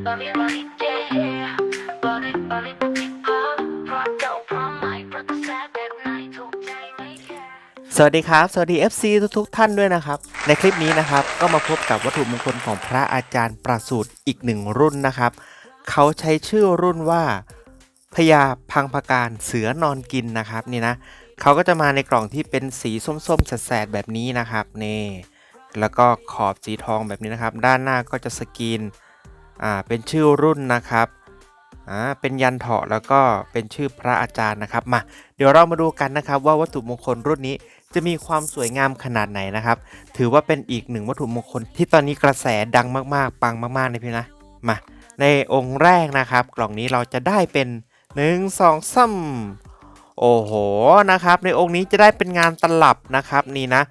สวัสดีครับ สวัสดี FC ทุกๆท่านด้วยนะครับ ในคลิปนี้นะครับก็มาพบกับวัตถุมงคลของพระอาจารย์ประสูตรอีกหนึ่งรุ่นนะครับ เขาใช้ชื่อรุ่นว่าพญาพังพการเสือนอนกินนะครับนี่นะเขาก็จะมาในกล่องที่เป็นสีส้มๆแสดๆแบบนี้นะครับนี่แล้วก็ขอบสีทองแบบนี้นะครับ ด้านหน้าก็จะสกรีน อ่าเป็นชื่อรุ่นนะครับอ่าเป็นยันเถาะแล้วก็เป็นชื่อพระอาจารย์นะครับมาเดี๋ยวเรามาดูกันนะครับว่าวัตถุมงคลรุ่นนี้จะมีความสวยงามขนาดไหนนะครับ ถือว่าเป็นอีกหนึ่งวัตถุมงคลที่ตอนนี้กระแสดังมากๆ ปังมากๆเลยพี่นะมาในองค์แรกนะครับ กล่องนี้เราจะได้เป็น 1 2 3โอ้โหนะครับ ในองค์นี้จะได้เป็นงานตลับนะครับนี่นะ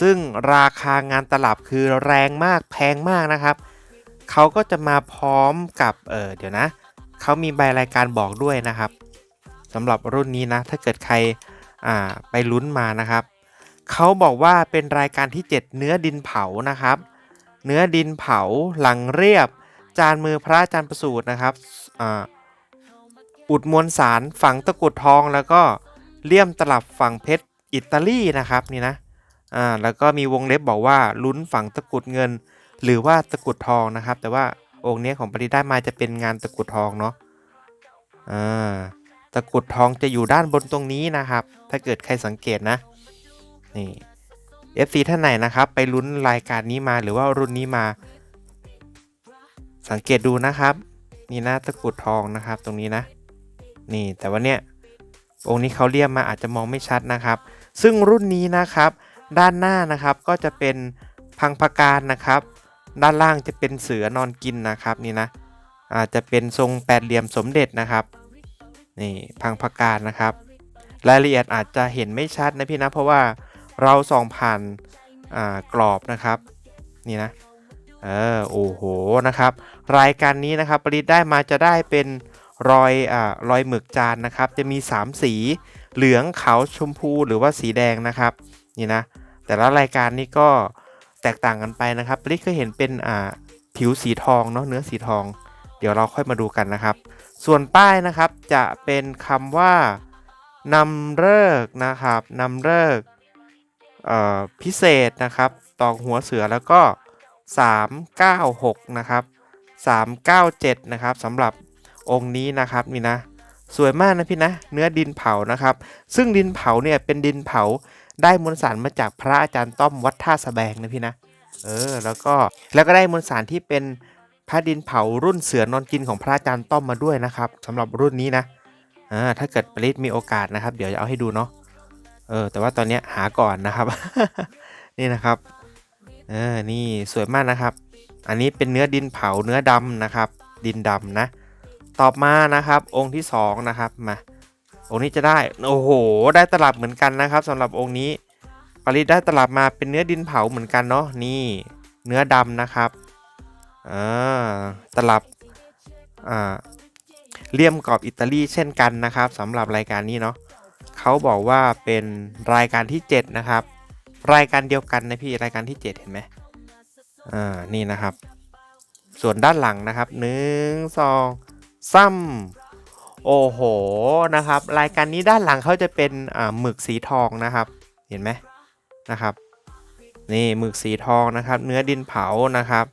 ซึ่งราคางานตลับคือแรงมากแพงมากนะครับ เขาก็จะมาพร้อมกับเออเดี๋ยวนะเขามีใบรายการบอกด้วยนะครับสำหรับรุ่นนี้นะถ้าเกิดใครอ่าไปลุ้นมานะครับเขาบอกว่าเป็นรายการที่ 7 เนื้อดินเผานะครับ เนื้อดินเผาหลังเรียบ จานมือพระอาจารย์ประสูตรนะครับอ่าอุดมวลสารฝังตะกุดทองแล้วก็เลี่ยมตลับฝังเพชรอิตาลีนะครับนี่นะอ่าแล้วก็มีวงเล็บบอกว่าลุ้นฝังตะกุดเงิน หรือว่าตะกุดทองนะครับ แต่ว่าองค์นี้ของปริได้มาจะเป็นงานตะกุดทองเนาะอ่าตะกุดทองจะอยู่ด้านบนตรงนี้นะครับ ถ้าเกิดใครสังเกตนะนี่ FC ท่านไหนนะครับ ไปลุ้นรายการนี้มาหรือว่ารุ่นนี้มา สังเกตดูนะครับ นี่นะตะกุดทองนะครับตรงนี้นะ นี่แต่ว่าเนี่ยองค์นี้เขาเรียกมาอาจจะมองไม่ชัดนะครับ ซึ่งรุ่นนี้นะครับ ด้านหน้านะครับก็จะเป็นพังพการนะครับ ด้านล่างจะเป็นเสือนอนกินนะครับนี่นะอาจจะเป็นทรงแปดเหลี่ยมสมเด็จนะครับนี่พังพการนะครับ รายละเอียดอาจจะเห็นไม่ชัดนะพี่นะเพราะว่าเราส่องผ่านกรอบนะครับนี่นะเออโอ้โหนะครับ รายการนี้นะครับปริศได้มาจะได้เป็นรอยอ่ารอยหมึกจานนะครับ จะมี 3 สีเหลืองขาวชมพูหรือว่าสีแดงนะครับนี่นะแต่ละรายการนี้ก็ แตกต่างกันไปนะครับปริศเคยเห็นเป็นอ่าผิวสีทองเนาะเนื้อสีทอง เดี๋ยวเราค่อยมาดูกันนะครับ ส่วนป้ายนะครับจะเป็นคำว่านำเลิกนะครับนำเลิกพิเศษนะครับตอกหัวเสือแล้วก็ 396 นะครับ 397 นะครับสำหรับองค์นี้นะครับนี่นะ สวยมากนะพี่นะ เนื้อดินเผานะครับ ซึ่งดินเผาเนี่ยเป็นดินเผา ได้มวลสารมาจากพระอาจารย์ต้อมวัดท่าสะแบงนะพี่นะ เออ แล้วก็แล้วก็ได้มวลสารที่เป็นพระดินเผารุ่นเสือนอนกินของพระอาจารย์ต้อมมาด้วยนะครับสำหรับรุ่นนี้นะอ่าถ้าเกิดปริศมีโอกาสนะครับ เดี๋ยวจะเอาให้ดูเนาะเออ แต่ว่าตอนเนี้ยหาก่อนนะครับ นี่นะครับเออนี่สวยมากนะครับ อันนี้เป็นเนื้อดินเผาเนื้อดำนะครับ ดินดำนะ ต่อมานะครับ องค์ที่สองนะครับมา องค์นี้จะได้ โอ้โห ได้ตลับเหมือนกันนะครับสำหรับองค์นี้ปริได้ตลับมาเป็นเนื้อดินเผาเหมือนกันเนาะ นี่เนื้อดำนะครับอ่าตลับอ่าเลี่ยมกรอบอิตาลีเช่นกันนะครับสำหรับรายการนี้เนาะเขาบอกว่าเป็นรายการที่ 7 นะครับ รายการเดียวกันนะพี่รายการที่ 7 เห็นไหมอ่านี่นะครับ ส่วนด้านหลังนะครับหนึ่งสองซ้ำ โอ้โหนะครับ รายการนี้ด้านหลังเขาจะเป็นหมึกสีทองนะครับ เห็นไหมนะครับ นี่หมึกสีทองนะครับ เนื้อดินเผานะครับ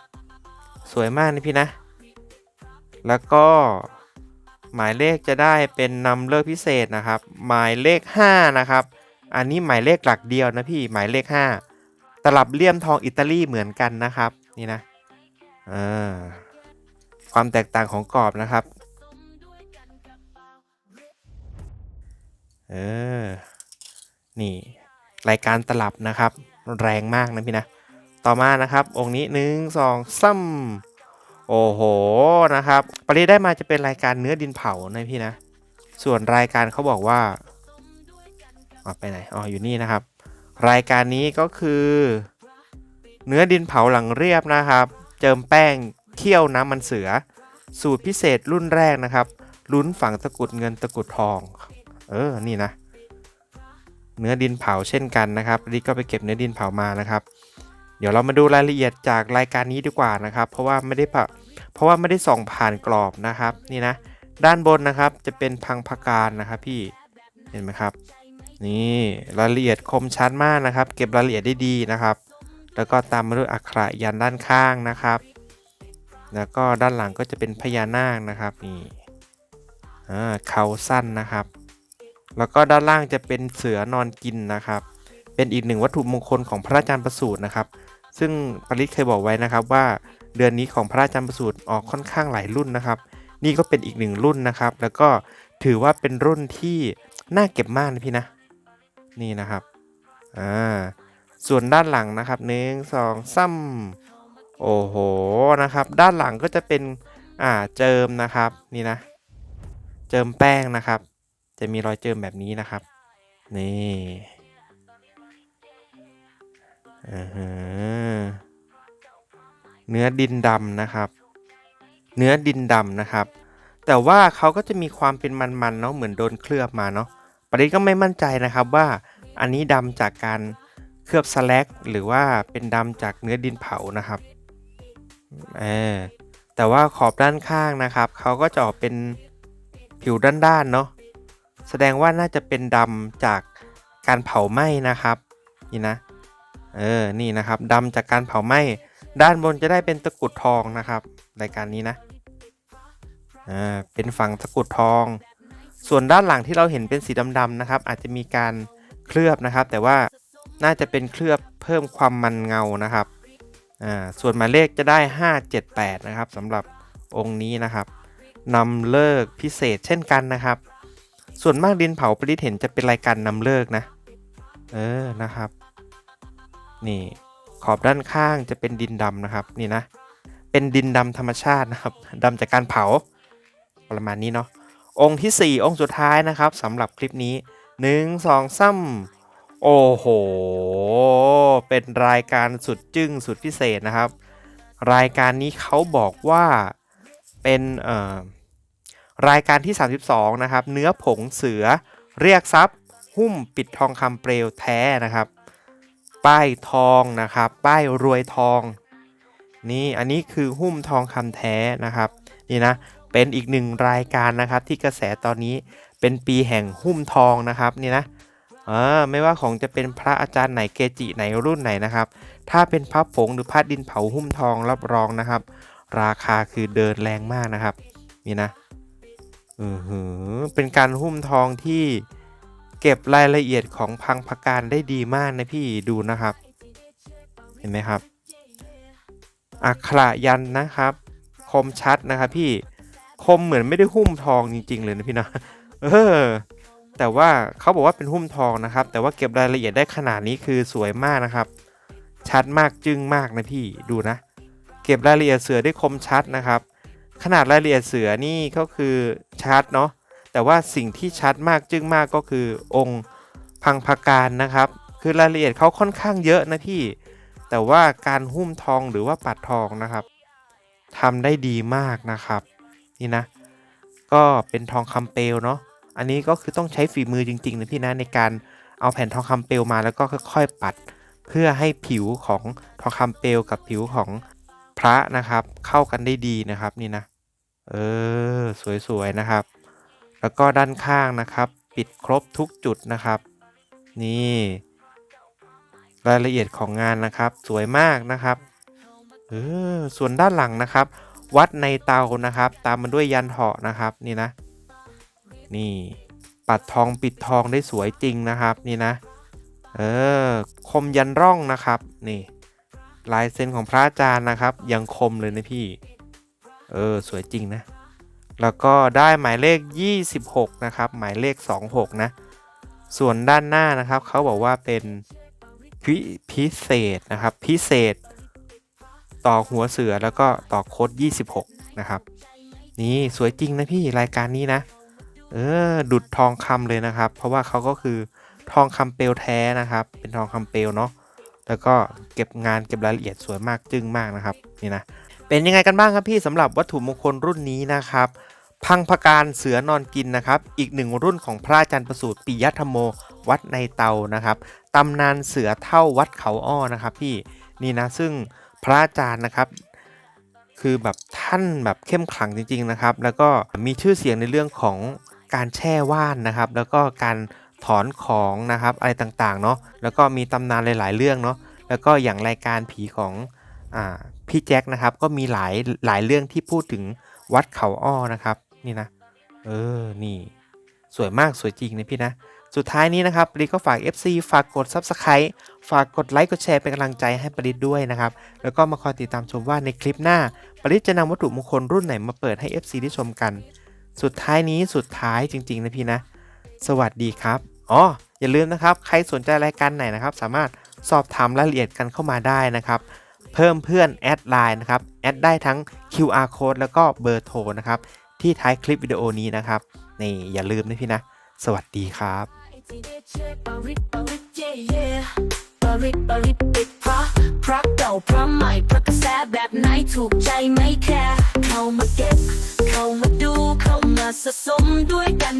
สวยมากนะพี่นะ แล้วก็หมายเลขจะได้เป็นนำเลิกพิเศษนะครับ หมายเลข 5 นะครับ อันนี้หมายเลขหลักเดียวนะพี่หมายเลข 5 ตลับเลี่ยมทองอิตาลีเหมือนกันนะครับ นี่นะอ่าความแตกต่างของกรอบนะครับ เออ นี่ รายการตลับนะครับ แรงมากนะพี่นะ ต่อมานะครับ องค์นี้หนึ่งสองซ้ำโอ้โหนะครับปริได้มาจะเป็นรายการเนื้อดินเผานะพี่นะ ส่วนรายการเขาบอกว่าออกไปไหนอ๋ออยู่นี่นะครับ รายการนี้ก็คือ เนื้อดินเผาหลังเรียบนะครับ เจิมแป้งเคี่ยวน้ำมันเสือ สูตรพิเศษรุ่นแรกนะครับลุ้นฝังตะกุดเงินตะกุดทอง เออ นี่นะ เนื้อดินเผาเช่นกันนะครับนี่ก็ไปเก็บเนื้อดินเผามานะครับ เดี๋ยวเรามาดูรายละเอียดจากรายการนี้ดีกว่านะครับ เพราะว่าไม่ได้เพราะว่าไม่ได้ส่องผ่านกรอบนะครับ นี่นะ ด้านบนนะครับจะเป็นพังพการนะครับพี่ เห็นไหมครับ นี่รายละเอียดคมชัดมากนะครับ เก็บรายละเอียดได้ดีนะครับ แล้วก็ตามมาด้วยอักขระยันด้านข้างนะครับ แล้วก็ด้านหลังก็จะเป็นพญานาคนะครับนี่อ่าเขาสั้นนะครับ แล้วก็ด้านล่างจะเป็นเสือนอนกินนะครับ เป็นอีกหนึ่งวัตถุมงคลของพระอาจารย์ประสูตรนะครับ ซึ่งปริศเคยบอกไว้นะครับว่าเดือนนี้ของพระอาจารย์ประสูตรออกค่อนข้างหลายรุ่นนะครับ นี่ก็เป็นอีกหนึ่งรุ่นนะครับ แล้วก็ถือว่าเป็นรุ่นที่น่าเก็บมากนะพี่นะ นี่นะครับ อ่า ส่วนด้านหลังนะครับหนึ่งสองซ้ำโอ้โห นะครับ ด้านหลังก็จะเป็น อ่า เจิมนะครับ นี่นะ เจิมแป้งนะครับ จะมีรอยเจิมแบบนี้นะครับ นี่เนื้อดินดำนะครับ เนื้อดินดำนะครับ แต่ว่าเขาก็จะมีความเป็นมันๆเนาะเหมือนโดนเคลือบมาเนาะปริศก็ไม่มั่นใจนะครับว่าอันนี้ดำจากการเคลือบสแลกหรือว่าเป็นดำจากเนื้อดินเผานะครับเออแต่ว่าขอบด้านข้างนะครับ เขาก็จะออกเป็นผิวด้านๆเนาะ แสดงว่าน่าจะเป็นดำจากการเผาไหม้นะครับ นี่นะ เออ นี่นะครับดำจากการเผาไหม้ ด้านบนจะได้เป็นตะกุดทองนะครับ รายการนี้นะ อ่า เป็นฝั่งตะกุดทอง ส่วนด้านหลังที่เราเห็นเป็นสีดำๆนะครับ อาจจะมีการเคลือบนะครับ แต่ว่าน่าจะเป็นเคลือบเพิ่มความมันเงานะครับ อ่า ส่วนหมายเลขจะได้ 578 นะครับสำหรับองค์นี้นะครับนำเลิกพิเศษเช่นกันนะครับ ส่วนมากดินเผาปริศเห็นจะเป็นรายการนำเลิกนะ เออนะครับ นี่ขอบด้านข้างจะเป็นดินดำนะครับ นี่นะ เป็นดินดำธรรมชาตินะครับดำจากการเผาประมาณนี้เนาะองค์ที่ 4 องค์สุดท้ายนะครับสำหรับคลิปนี้1 2 3โอ้โห เป็นรายการสุดจึ้งสุดพิเศษนะครับ รายการนี้เขาบอกว่าเป็นเอ่อ รายการที่ 32 นะครับ เนื้อผงเสือเรียกทรัพย์ หุ้มปิดทองคำเปลวแท้นะครับ ป้ายทองนะครับ ป้ายรวยทอง นี่อันนี้คือหุ้มทองคำแท้นะครับ นี่นะ เป็นอีกหนึ่งรายการนะครับ ที่กระแสตอนนี้เป็นปีแห่งหุ้มทองนะครับนี่นะอ่าไม่ว่าของจะเป็นพระอาจารย์ไหนเกจิไหนรุ่นไหนนะครับ ถ้าเป็นพระผงหรือพระดินเผาหุ้มทองรับรองนะครับ ราคาคือเดินแรงมากนะครับ นี่นะ อือหือเป็นการหุ้มทองที่เก็บรายละเอียดของพังพการได้ดีมากนะพี่ดูนะครับ เห็นไหมครับ อักขระยันนะครับ คมชัดนะครับพี่คมเหมือนไม่ได้หุ้มทองจริง ๆ เลยนะพี่นะเออแต่ว่าเขาบอกว่าเป็นหุ้มทองนะครับ แต่ว่าเก็บรายละเอียดได้ขนาดนี้คือสวยมากนะครับ ชัดมากจึ้งมากนะพี่ดูนะ เก็บรายละเอียดเสือได้คมชัดนะครับ ขนาดรายละเอียดเสือนี่ก็คือ ชัดเนาะแต่ว่าสิ่งที่ชัดมากจึ้งมากก็คือองค์พังพการนะครับ คือรายละเอียดเขาค่อนข้างเยอะนะพี่ แต่ว่าการหุ้มทองหรือว่าปัดทองนะครับทำได้ดีมากนะครับ นี่นะ ก็เป็นทองคำเปลวเนาะอันนี้ก็คือต้องใช้ฝีมือจริงๆนะพี่นะในการเอาแผ่นทองคำเปลวมาแล้วก็ค่อยๆปัด เพื่อให้ผิวของทองคำเปลวกับผิวของพระนะครับ เข้ากันได้ดีนะครับนี่นะ เออ สวยๆนะครับ แล้วก็ด้านข้างนะครับ ปิดครบทุกจุดนะครับ นี่ รายละเอียดของงานนะครับ สวยมากนะครับเออส่วนด้านหลังนะครับ วัดในเตานะครับ ตามมาด้วยยันเหาะนะครับ นี่นะ นี่ ปัดทองปิดทองได้สวยจริงนะครับ นี่นะ เออ คมยันร่องนะครับ นี่ ลายเซ็นของพระอาจารย์นะครับ ยังคมเลยนะพี่ เออ สวยจริงนะ แล้วก็ได้หมายเลข 26 นะครับ หมายเลข 26 นะ ส่วนด้านหน้านะครับ เขาบอกว่าเป็นพิพิเศษนะครับ พิเศษ ต่อหัวเสือแล้วก็ต่อโค้ด26 นะครับ นี่สวยจริงนะพี่รายการนี้นะ เออ ดุดทองคำเลยนะครับ เพราะว่าเขาก็คือทองคำเปลวแท้นะครับ เป็นทองคำเปลวเนาะแล้วก็เก็บงานเก็บรายละเอียดสวยมากจึ้งมากนะครับ นี่นะ เป็นยังไงกันบ้างครับพี่สำหรับวัตถุมงคลรุ่นนี้นะครับ พังพการเสือนอนกินนะครับ อีกหนึ่งรุ่นของพระอาจารย์ประสูติปิยธรรมโม วัดในเตานะครับตำนานเสือเท่าวัดเขาอ้อนะครับ พี่นี่นะซึ่งพระอาจารย์นะครับ คือแบบท่านแบบเข้มขลังจริง ๆนะครับ แล้วก็มีชื่อเสียงในเรื่องของการแช่ว่านนะครับ แล้วก็การถอนของนะครับอะไรต่างๆเนาะแล้วก็มีตำนานหลาย ๆ เรื่องเนาะแล้วก็อย่างรายการผีของ พี่แจ็คนะครับก็มีหลายหลายเรื่องที่พูดถึงวัดเขาอ้อนะครับ นี่นะ เออ นี่ สวยมากสวยจริงนะพี่นะ สุดท้ายนี้นะครับปริก็ฝาก FC ฝากกด Subscribe ฝากกดไลค์กดแชร์เป็นกำลังใจให้ปริศด้วยนะครับ แล้วก็มาคอยติดตามชมว่าในคลิปหน้าปริศจะนำวัตถุมงคลรุ่นไหนมาเปิดให้ FC ได้ชมกัน สุดท้ายนี้สุดท้ายจริง ๆ นะพี่นะ สวัสดีครับอ๋ออย่าลืมนะครับ ใครสนใจรายการไหนนะครับ สามารถสอบถามรายละเอียดกันเข้ามาได้นะครับ เพิ่มเพื่อนแอดไลน์นะครับแอดได้ทั้ง QR code แล้วก็เบอร์โทรนะครับที่ท้ายคลิปวิดีโอนี้นะครับนี่อย่าลืมนะพี่นะ สวัสดีครับ พระพระเก่าพระใหม่พระกระแสแบบไหนถูกใจไม่แค่เข้ามาเก็บ เข้ามาดูเข้ามาสะสมด้วยกัน